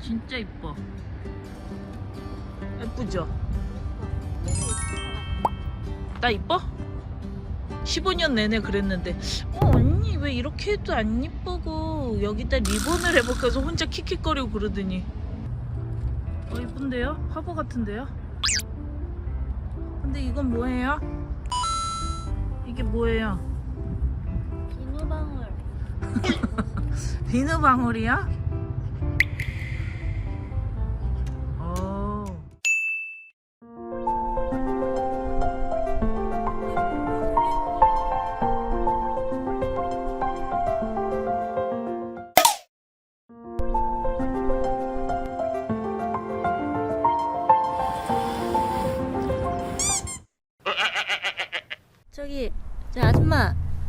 진짜 이뻐. 예쁘죠? 나 이뻐? 15년 내내 그랬는데 어 언니 왜 이렇게 해도 안 이쁘고 여기다 리본을 해볼까 해서 혼자 킥킥거리고 그러더니 어 이쁜데요? 화보 같은데요? 근데 이건 뭐예요? 이게 뭐예요? 비누방울. 비누방울이야?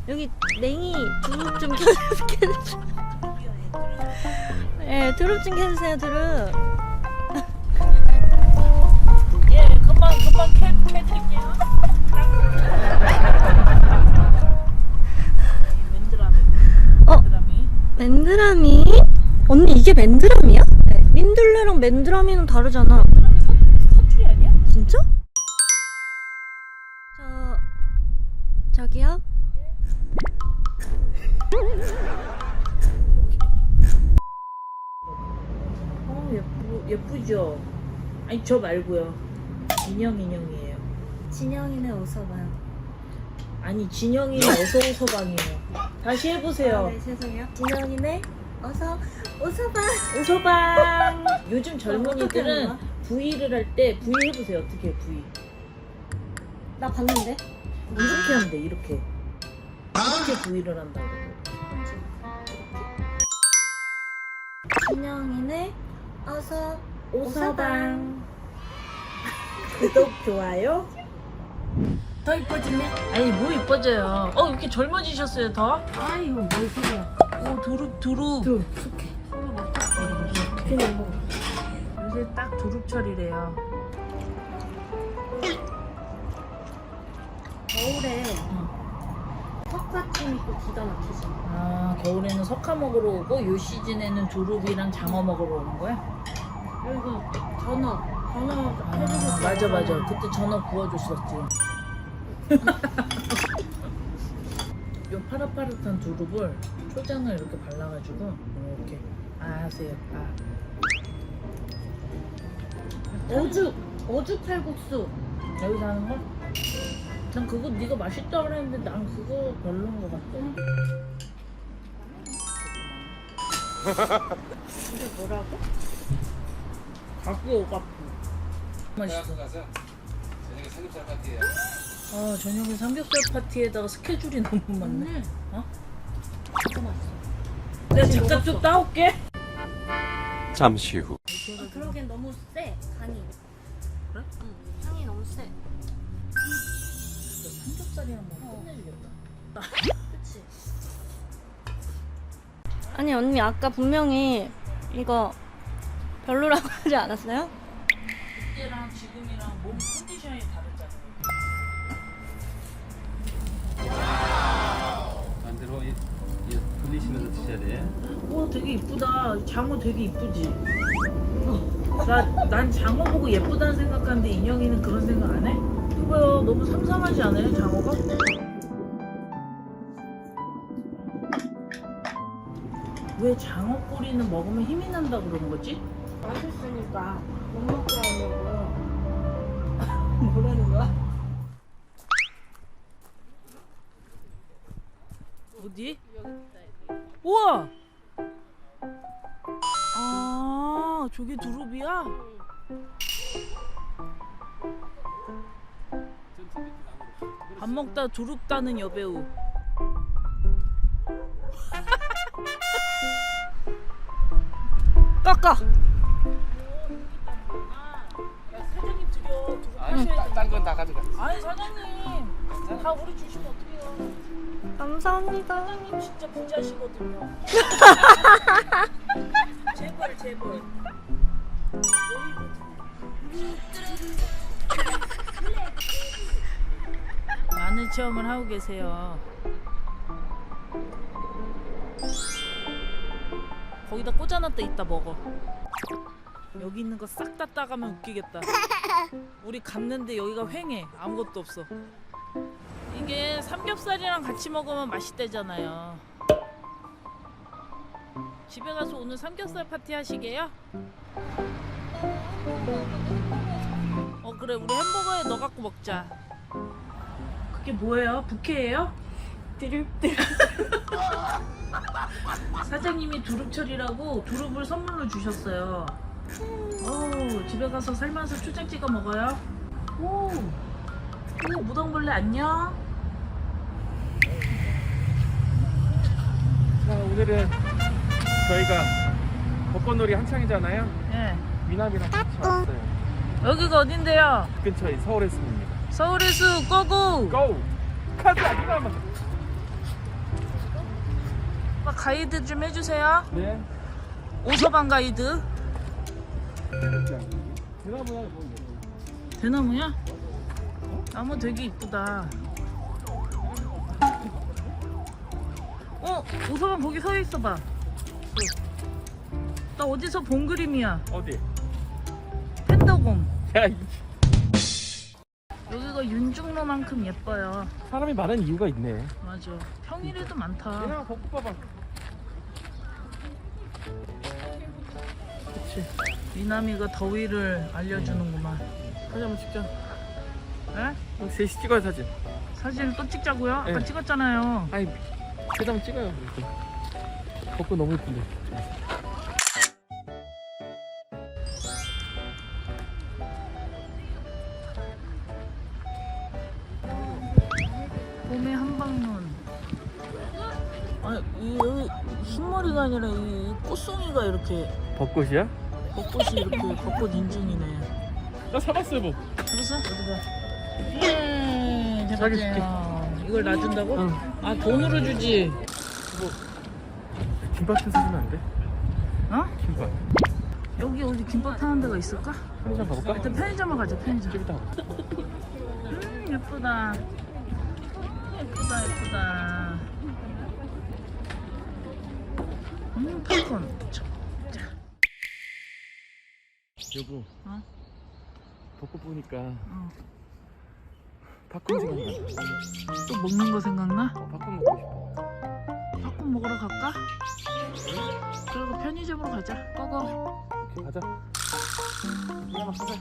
여기 냉이 두릅 좀 켜주세요. 예, 두릅 좀 켜주세요. 두릅. 예, 금방 금방 캐 캐드릴게요. 맨드라미. 어? 맨드라미. 언니 이게 맨드라미야? 민들레랑 맨드라미는 다르잖아. 어 예쁘 예쁘죠. 아니 저 말고요. 인형 인형이에요. 진영이네 웃어봐요. 아니 진영이는 어서 오서 방이에요. 다시 해보세요. 아, 네 죄송해요. 진영이네 어서 웃어봐. 오서방. 요즘 어떻게 젊은이들은 하는 V를 할 때 V 해보세요. 어떻게 해, V? 나 봤는데. 이렇게 하면 돼. 이렇게. 이렇게 V를 한다고. 진영이네 어서 오서방. 구독 좋아요. 더 이뻐지네. 아니 뭐 이뻐져요. 어 이렇게 젊어지셨어요 더? 아이고 뭘 소리야. 오 두릅 두릅. 두 숙해. 그냥 뭐. 요새 딱 두릅철이래요. 겨울에 턱받침 있고 기가 막히지. 아 겨울에는 석화 먹으러 오고 요 시즌에는 두릅이랑 장어 먹으러 오는 거야? 그리고 전어, 전어 아, 해주고 맞아 맞아. 그때 전어 구워줬었지. 요 파릇파릇한 두릅을 초장을 이렇게 발라가지고 이렇게 아 하세요. 아. 어죽, 어죽 칼국수. 여기서 하는 거? 난 그거 네가 맛있다 그랬는데 난 그거 별로인 것 같아. 이게 뭐라고? 갖고 오갖고. 맛있어. 대학교 가서 저녁에 삼겹살 파티예요. 아 저녁에 삼겹살 파티에다가 스케줄이 너무 많네. 어? 진짜 맛있어. 내가 잠깐 좀 따올게. 잠시 후. 아, 그러기엔 너무 세, 간이. 그래? 응, 향이 너무 세. 삼겹살이랑 먹 어. 끝내주겠다. 아니, 언니 아까 분명히 이거 별로라고 하지 않았어요? 그때랑 지금이랑 몸 컨디션이 다르잖아. 반대로 이, 이 돌리시면서 드셔야 돼. 와 되게 이쁘다. 장어 되게 이쁘지. 나, 난 장어 보고 예쁘다는 생각하는데 인형이는 그런 생각 안 해? 그거요 너무 삼삼하지 않아요 장어가? 왜 장어 꼬리는 먹으면 힘이 난다 그러는 거지? 맛있으니까 못 먹게 하려고. 뭐라는 거야? 어디? 우와! 아, 저게 두릅이야? 밥 먹다 두릅 따는 여배우. 깎아! 사장님 드려. 두릅 하셔야지. 딴건 다 가져가. 아니, 사장님. 다 우리 주시면 어떡해요. 감사합니다. 사장님 진짜 부자시거든요. 재벌 재벌. 많은 체험을 하고 계세요. 거기다 꽂아놨다 이따 먹어. 여기 있는 거 싹 다 따가면 웃기겠다. 우리 갔는데 여기가 횡해. 아무것도 없어. 이게 삼겹살이랑 같이 먹으면 맛있대잖아요. 집에 가서 오늘 삼겹살 파티 하시게요? 어 그래 우리 햄버거에 넣어 갖고 먹자. 그게 뭐예요? 부케예요? 드립들. 사장님이 두릅철이라고 두릅을 선물로 주셨어요. 오, 집에 가서 삶아서 초장 찍어 먹어요. 오, 오 무당벌레 안녕. 자, 오늘은 저희가 벚꽃놀이 한창이잖아요. 예. 미남이랑 같이 왔어요. 여기가 어딘데요? 근처에 서울의 숲입니다. 서울의 숲 고고. 고! 가자! 미남아! 오빠 가이드 좀 해주세요. 네. 오서방 가이드. 뭐 대나무야? 나무 되게 이쁘다. 어, 오서방 거기 서 있어 봐. 나 어디서 본 그림이야. 어디? 펜더곰. 야, 이 여기가 윤중로만큼 예뻐요. 사람이 많은 이유가 있네. 맞아. 평일에도 많다. 미남아 벚꽃 그치. 미남이가 더위를 알려주는구만. 사진 한번 찍자. 에? 그럼 셋이 찍어요, 사진. 사진을 또 찍자고요? 아까 네. 찍었잖아요. 사진 한번 찍어요. 벚꽃 너무 예쁜데. 봄의 한방눈. 아니, 이, 여기 흰머리가 아니라 이 꽃송이가 이렇게 벚꽃이야? 벚꽃이 이렇게 벚꽃 인중이네. 나 잡았어요, 뭐. 잡았어? 어디 봐. 예, 자기 잡았어요. 이걸 놔준다고? 응. 아, 돈으로 주지. 김밥 좀 사주면 안 돼? 어? 김밥. 여기 어디 김밥 파는 데가 있을까? 편의점 가볼까? 일단 편의점을 가자, 편의점. 좀 이따. 음, 예쁘다. 예쁘다, 예쁘다. 음, 팝콘. 여보. 어? 벚꽃 보니까 어. 팝콘 생각나. 또 먹는 거 생각나? 어, 팝콘 먹고 싶어. 팝콘 먹으러 갈까? 그리고 편의점으로 가자. 꺼거. 오케이, 가자. 미남아 가자.